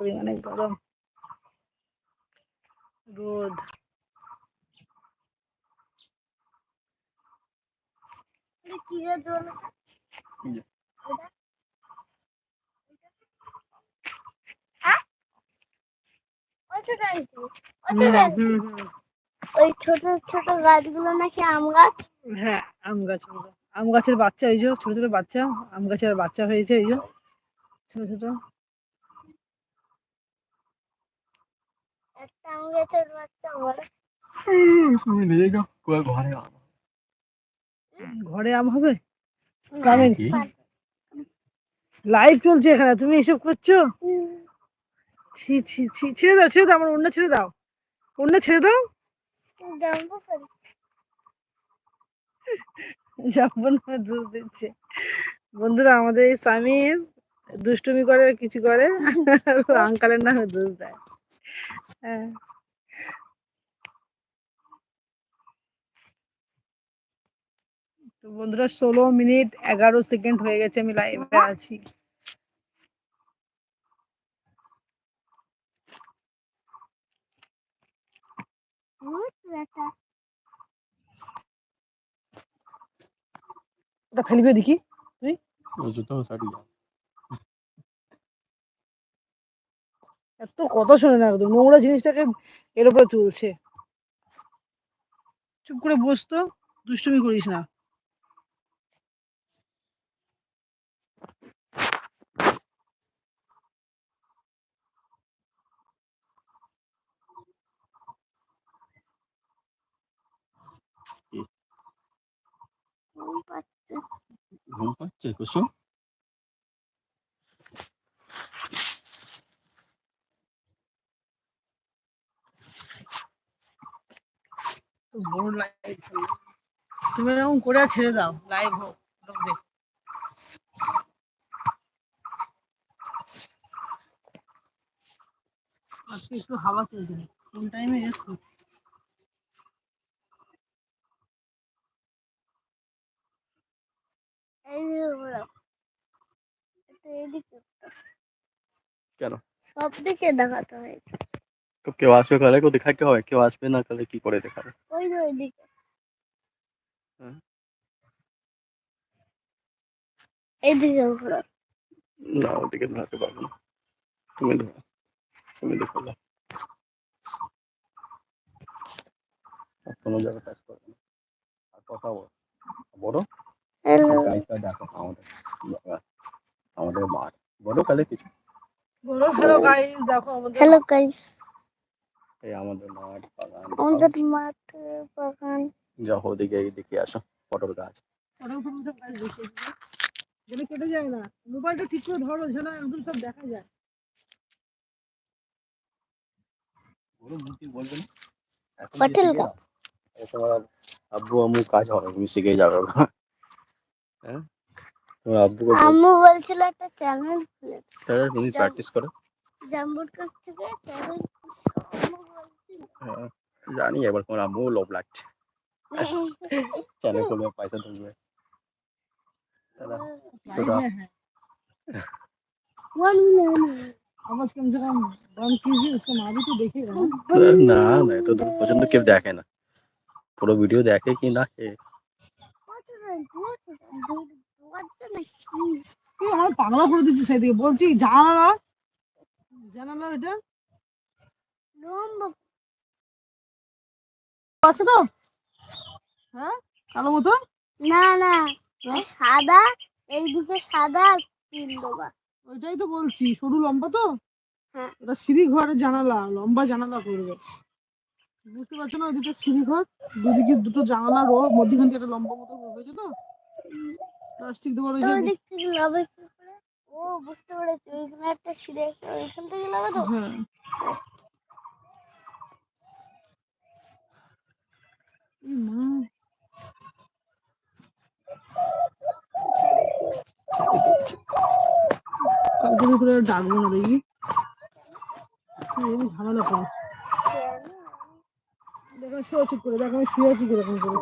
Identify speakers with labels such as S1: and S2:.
S1: পরিমাণে গরম রোদ।
S2: কি। ওই ছোট ছোট গাছগুলো নাকি আম গাছ?
S1: হ্যাঁ আম গাছ। আম গাছের বাচ্চা এই যে ছোট ছোট বাচ্চা। আম গাছের বাচ্চা হয়েছে এই যে। ছোট ছোট।
S2: একটা আম গাছের বাচ্চা বড়
S3: তুমি নিয়ে যাও কয়ে ঘরে আনো
S1: ঘরে আম হবে? সামিন লাইভ চলছে এখানে তুমি এসব করছ? ছি ছি ছি ছেড়ে দাও ছেড়ে দাও আমার অন্য ছেড়ে দাও। অন্য ছেড়ে দাও। যাব না দোষ দিচ্ছে। বন্ধুরা আমাদের এই স্বামীর দুষ্টুমি করে আর কিছু করে। আঙ্কালের নামে দোষ দেয়। হ্যাঁ। তো বন্ধুরা ষোলো মিনিট এগারো সেকেন্ড হয়ে গেছে আমি লাইভে আছি। ওটা ফেলবে দেখি
S3: ওই জুতো সারি যাও
S1: এত কথা শোনে না একদম নোংরা জিনিসটাকে এর উপরে তুলছে। চুপ করে বসতো দুষ্টুমি করিস না।
S2: ঘুম পাচ্ছে।
S3: কুসুম?
S1: বড় লাইভ তুমি এরকম করে ছেড়ে দাও লাইভ হোক লোক আজকে একটু হাওয়া চলছে কোন টাইমে এসছি?
S3: কেন?
S2: সব দিকে দেখাতে হয়
S3: তো কেউ আসবে কালে কেউ দেখাতে হয় কেউ আসবে না কালে কি করে দেখাবে
S2: ওই যে ওইদিকে। এইদিকে ঘোরা
S3: না ওদিকে ধরাতে পারব না তুমি ধরো তুমি দেখো না কোনো জায়গায় কাজ করবে না আর কথা বল
S2: হ্যালো
S3: গাইসটা দেখো আমাদের আমাদের মাঠ বড় কালে কিছু
S1: বলো হ্যালো গাইস দেখো আমাদের
S2: হ্যালো গাইস
S3: এই আমাদের মাঠ বাগান
S2: আমাদের মাঠ বাগান।
S3: যাও ওদিকে এইদিকে আসো পটল গাছ।
S1: ফটো ফটো সব গাছ বসে যেন কেটে যায় না। মোবাইলটা ঠিক করে ধরো যেন একদম সব দেখা যায়।
S2: পটল গাছ।
S3: তোমার আব্বু আম্মু কাজ হবে তুমি শিখে যাবে হ্যাঁ? তোমার বল-
S2: আম্মু বলছিল একটা চ্যানেল খুলে
S3: তাহলে তুমি প্র্যাকটিস করো।
S2: জাম্বুর কাছ থেকে চ্যানেল
S3: হ্যাঁ, হ্যাঁ, জানি এবার কোন আম্মু লোভ লাগছে। চ্যানেল খুলবে পয়সা ঢুকবে। না না এত দূর পর্যন্ত কেউ দেখে না। পুরো ভিডিও দেখে কি না কে?
S1: পাগলা করে দিচ্ছে সেদিকে। বলছি জানালা। জানালা এটা? আছে তো? হ্যাঁ? কালো মতো
S2: না না। সাদা এইদিকে সাদা আর তিন ডোবা।
S1: ওইটাই তো বলছি সরু লম্বা তো?
S2: হ্যাঁ।
S1: ওটা সিঁড়ি ঘরের জানালা লম্বা জানালা করবে। বুঝতে পারছ না দুটো সিঁড়ি ঘর দুদিকে দুটো জানালা রো মধ্যখান থেকে একটা লম্বা মতো হয়েছে তো? প্লাস্টিক দেওয়া রয়েছে
S2: ও বুঝতে পেরেছি ওইখানে একটা সিঁড়ি আছে ওইখান থেকে লাভে তো?
S1: হ্যাঁ এই মা কালকে তো তোরা ডাকবো না দেখি ঝামেলা কর। দেখো শুয়ে চুপ করে দেখো আমি শুয়ে আছি কীরকম করে।